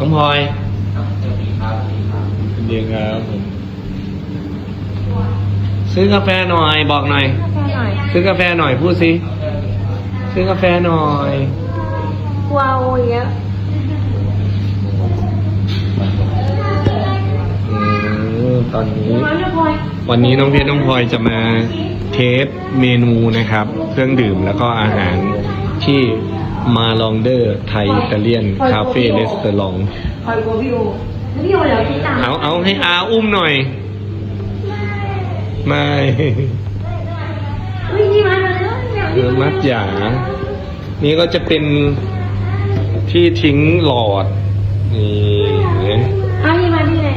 พลอยครับสวัสดีครับสวัสดีครับสวัสดีครับผมซื้อกาแฟหน่อยบอกหน่อยกาแฟหน่อยซื้อกาแฟหน่อยพูดสิซื้อกาแฟหน่อยกลัวโอยอะอืมตอนนี้ น้อยนะพลอยวันนี้น้องเพชรน้องพลอยจะมาเทสเมนูนะครับ เครื่องดื่มแล้วก็อาหารที่ มาลองเดอร์ไทยอิตาเลียน คาเฟ่เรสเตอรองพลอยกลัวพี่โอแล้วพี่โอเดี๋ยวคิดตามเอาเอาให้อาอุ้มหน่อย ไม่เฮ้ยนี่มาแล้วเนี่ยเอมัดหยานี่ก็จะเป็นที่ทิ้งหลอด นี่เอานี่มาที่ไหน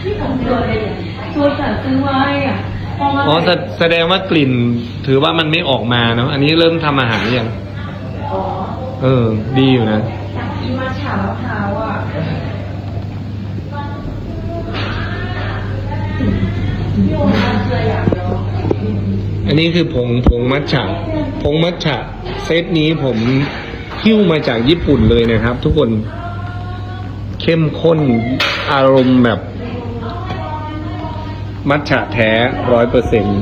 ที่ผมโท รศัพท์ซื้อไว้อะพอมาอ๋อแสแสดงว่ากลิ่น ถือว่ามันไม่ออกมาเนาะอันนี้เริ่มทำอาหารยังอ๋อเออ ดีอยู่นะจากกินมาฉามะพร้าวอะพี่โอมาเจออย่างเดียวอันนี้คือผงผงมัทฉะผงมัทฉะเซตนี้ผมหิ้วมาจากญี่ปุ่นเลยนะครับ ทุกคนเข้มข้นอารมณ์แบบ มัจฉะแท้ร้อยเปอร์เซ็นต์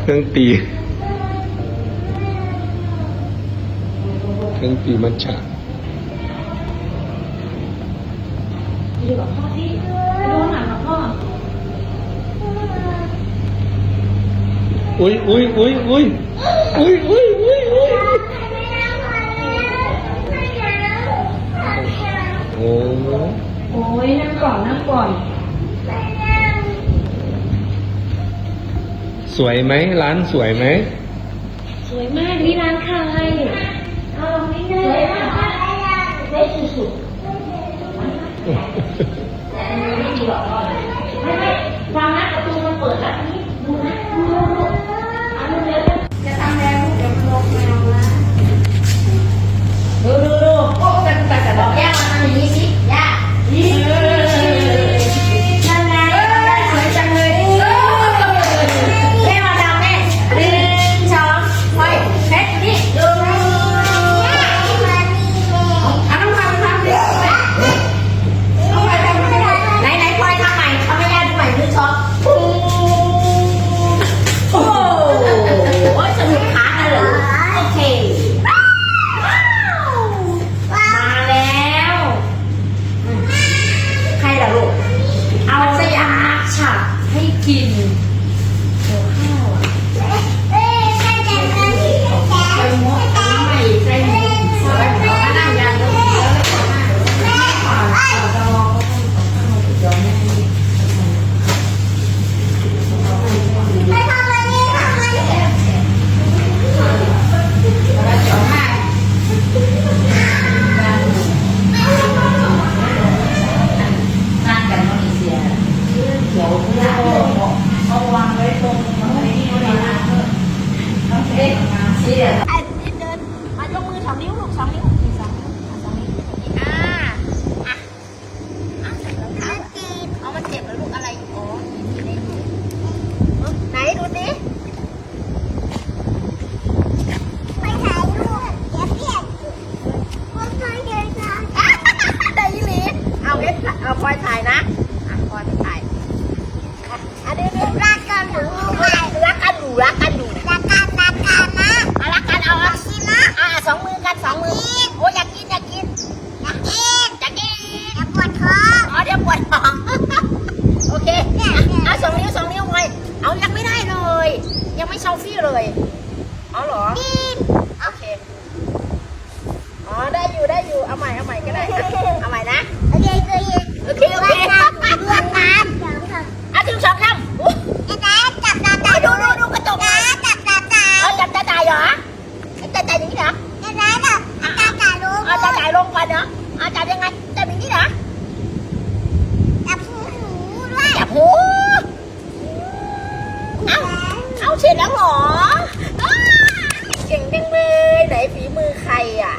เครื่องตี เครื่องตีมัจฉะดูหนังหลวพ่ออุ้ยอุ้ยอุ้ยอุ้ยอุ้ยอุ้ย สวยไหมร้านสวยไหมสวยมากนี่ร้านใครเอาลงนี่เลยได้สุดๆ kidding. เอาพลอยถ่ายนะอะพลอยถ่ายอะอะเดี๋ยวเดี๋ยวรักกันหนูรักกันหนูรักกันหนูอารักกันเอาอะอะสองมือกันสองมือโอ้ยอยากกินอยากกินอยากกินอยากกินปวดท้องอ๋อเดี๋ยวปวดท้องโอเคเอาสองนิ้วสองนิ้วไว้เอายังไม่ได้เลย ยังไม่เซลฟี่เลยอ๋อเหรอโอเคอ๋อได้อยู่ได้อยู่เอาใหม่เอาใหม่ก็ได้เอาใหม่นะโอเคโอเคายลงไปเนาะอาจารย์ยังไงจับอนี้เหรอจับหูด้วยจับหูเอาเอาเสร็จแล้วเหรอเก่งจังเลยไหนฝีมือใครอะ